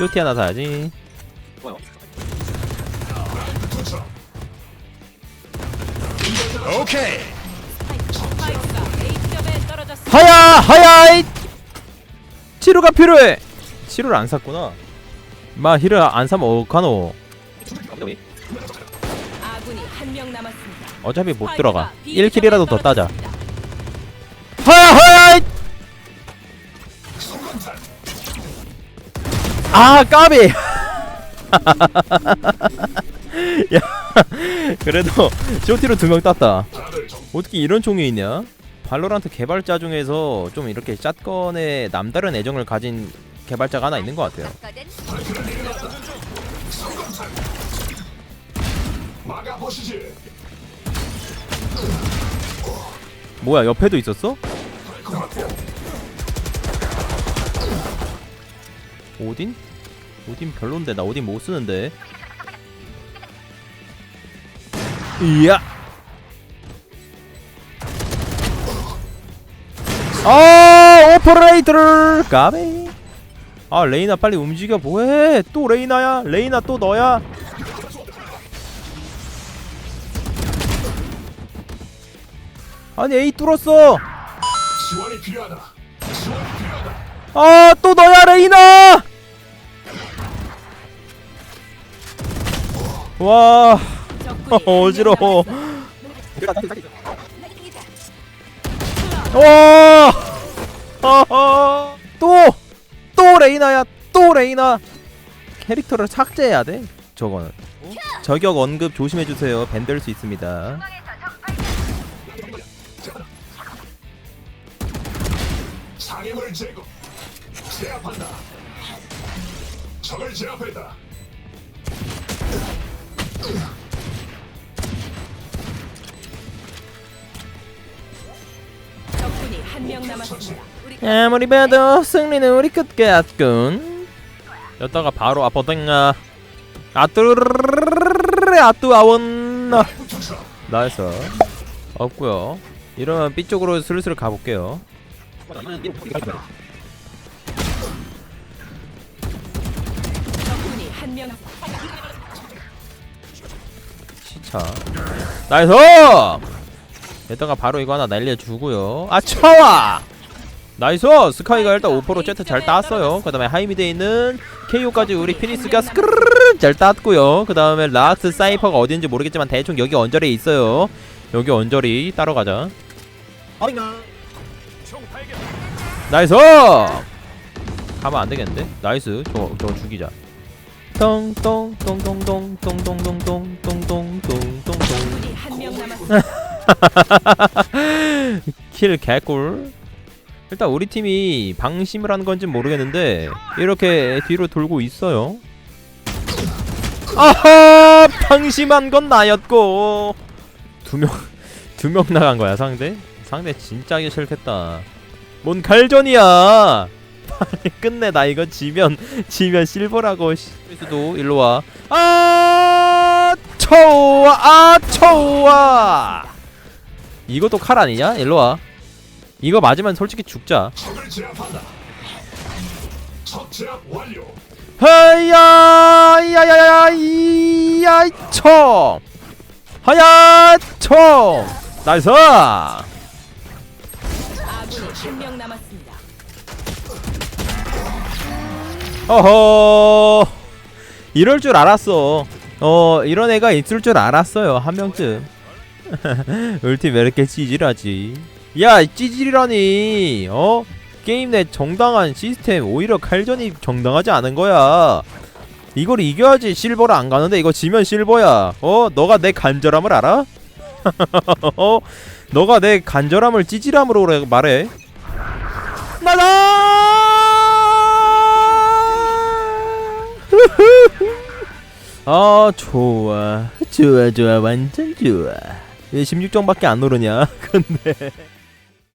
쇼티 하나 사야지. 오케이. 하야 하야 치료가 필요해. 치료를 안 샀구나. 마 힐을 안 사면 어카노. 어차피 못 들어가. 1킬이라도 더 따자. 하야 하 아 까비 야 그래도 쇼티로 두 명 땄다 어떻게 이런 총이 있냐 발로란트 개발자 중에서 좀 이렇게 샷건에 남다른 애정을 가진 개발자가 하나 있는 것 같아요. 뭐야 옆에도 있었어? 오딘? 오딘 별론데 나 오딘 못 쓰는데. 이야. 아 오퍼레이터 까베. 아 레이나 빨리 움직여. 뭐해? 또 레이나야? 레이나 또 너야? 아니 에이 뚫었어. 지원이 필요하다. 지원이 필요하다. 아또 너야 레이나 와 어, 어지러워 내가 딱 딱. 와 아, 또또 레이나야 또 레이나 캐릭터를 삭제해야 돼 저거는 저격 언급 조심해주세요 밴될 수 있습니다 장애물 제거. 제압한다. 적을 제압했다. 적군이 한 명 남았습니다. 우리 아무리 봐도 승리는 우리 끝 같군 여다가 바로 아퍼땡아. 아뚜르르르르르르 아뚜아원. 붙어서 나이스. 없고요. 이러면 B 쪽으로 슬슬 가볼게요 시차 나이스! 여다가 바로 이거 하나 날려주고요. 아 쳐와! 나이스! 스카이가 일단 5%로 제트 잘 땄어요. 그 다음에 하이미드에 있는 KO까지 우리 피니스가 스크르르르 잘 땄고요. 그 다음에 라스트 사이퍼가 어딘지 모르겠지만 대충 여기 언저리에 있어요. 여기 언저리 따러 가자. 어린가. 나이스! 가면 안 되겠는데? 나이스. 저거 저거 죽이자 똥똥똥똥똥똥똥똥똥똥똥똥똥똥 적군이 한 명. 킬 개꿀 일단 우리 팀이 방심을 하는 건지 모르겠는데 이렇게 뒤로 돌고 있어요 아하 방심한 건 나였고 두명두 명 나간 거야 상대 상대 진짜 싫겠다 뭔 갈전이야 끝내 나 이거 지면 지면 실버라고 씨. 수도 일로 와 아 초와 아 초와 이것도 칼 아니냐 일로 와 이거 맞으면 솔직히 죽자. 하야 야야야 이야 초 하야 초 나이스 어허. 이럴 줄 알았어. 어 이런 애가 있을 줄 알았어요 한 명쯤. 울팀 왜 이렇게 찌질하지? 야 찌질이라니. 어? 게임 내 정당한 시스템 오히려 칼전이 정당하지 않은 거야. 이걸 이겨야지 실버를 안 가는데 이거 지면 실버야. 어? 너가 내 간절함을 알아? 어? 너가 내 간절함을 찌질함으로 말해. 나다 아 좋아. 좋아 좋아. 완전 좋아. 왜 16점밖에 안 오르냐? 근데